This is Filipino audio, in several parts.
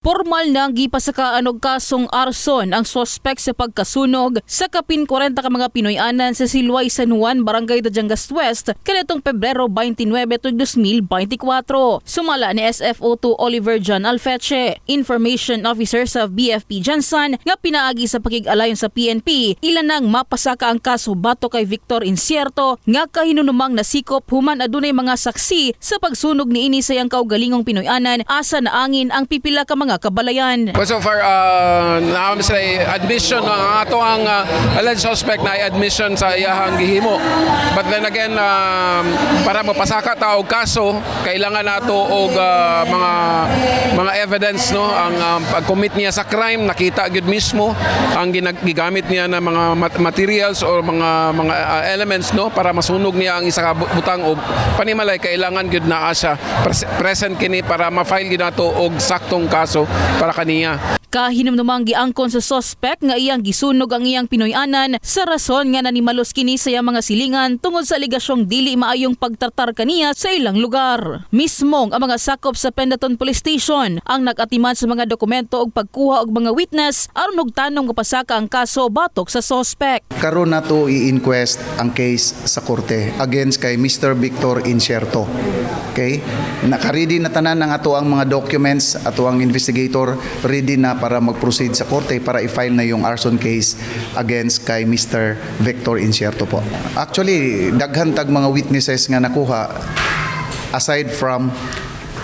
Formal na gipasakaan og kasong arson ang sospek sa pagkasunog sa kapin 40 ka mga Pinoyanan sa Silway San Juan, Barangay Dajangas West, kanitong Pebrero 29, tuig 2024. Sumala ni SFO2 Oliver John Alfeche, Information Officer sa BFP Jansan, nga pinaagi sa pakig-alayon sa PNP, ilan nang mapasaka ang kaso bato kay Victor Incierto nga kahinunumang nasikop human adunay mga saksi sa pagsunog ni ini sayang kaugalingong Pinoyanan asa na angin ang pipila ka mga kabalayan. But so far, uh, naam sila admission, ang ato ang uh, alleged suspect na admission sa iyahang gihimo. But then again, um, para mapasaka ta og kaso, kailangan nato og uh, mga mga evidence no? Ang um, pag-commit niya sa crime nakita gyud mismo ang ginag- gigamit niya na mga mat- materials or mga mga uh, elements no? Para masunog niya ang isa ka bu- butang og panimalay. Kailangan gyud naa siya pres- present kini para ma-file gyud nato og saktong kaso para kaniya. Kahinumdumang giangkon sa sospek nga iyang gisunog ang iyang Pinoyanan sa rason nga nanimalos kini sa mga silingan tungod sa aligasyong dili maayong pagtartar kaniya sa ilang lugar. Mismong ang mga sakop sa Pendaton Police Station ang nagatiman sa mga dokumento og pagkuha og mga witness aron og tanong kapasaka ang kaso batok sa sospek. karon na to i-inquest ang case sa korte against kay Mr. Victor Incierto. Okay? Nakaready na tanan ng ato ang mga documents, ato ang investigator ready na para mag-proceed sa korte para i-file na yung arson case against kay Mr. Victor Incierto po. Actually, daghan tag mga witnesses nga nakuha aside from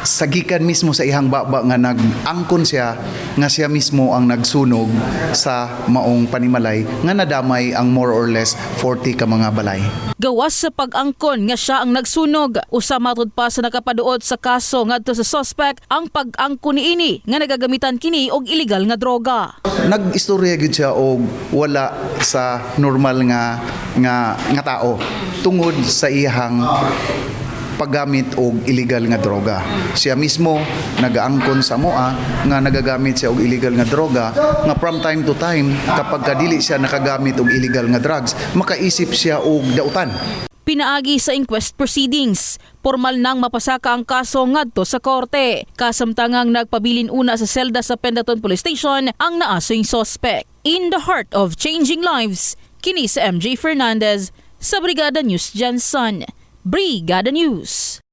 sagikan mismo sa ihang baba nga nag-angkon siya nga siya mismo ang nagsunog sa maong panimalay nga nadamay ang more or less 40 ka mga balay. Gawas sa pag-angkon nga siya ang nagsunog, usa matud pa sa nakapaduot sa kaso ngadto sa suspect ang pag-angkon niini nga nagagamitan kini og illegal nga droga. Nag-istorya gid siya og wala sa normal nga nga nga tao tungod sa ihang paggamit og illegal nga droga. Siya mismo nagaangkon sa moa nga nagagamit siya og illegal nga droga nga from time to time kapag kadili siya nakagamit og illegal nga drugs makaisip siya og dautan. Pinaagi sa inquest proceedings, formal nang mapasaka ang kaso ngadto sa korte. Kasamtangang nagpabilin una sa selda sa Pendaton Police Station ang naasong suspect. In the heart of changing lives, kini sa MJ Fernandez sa Brigada News Jansan. Brigada News.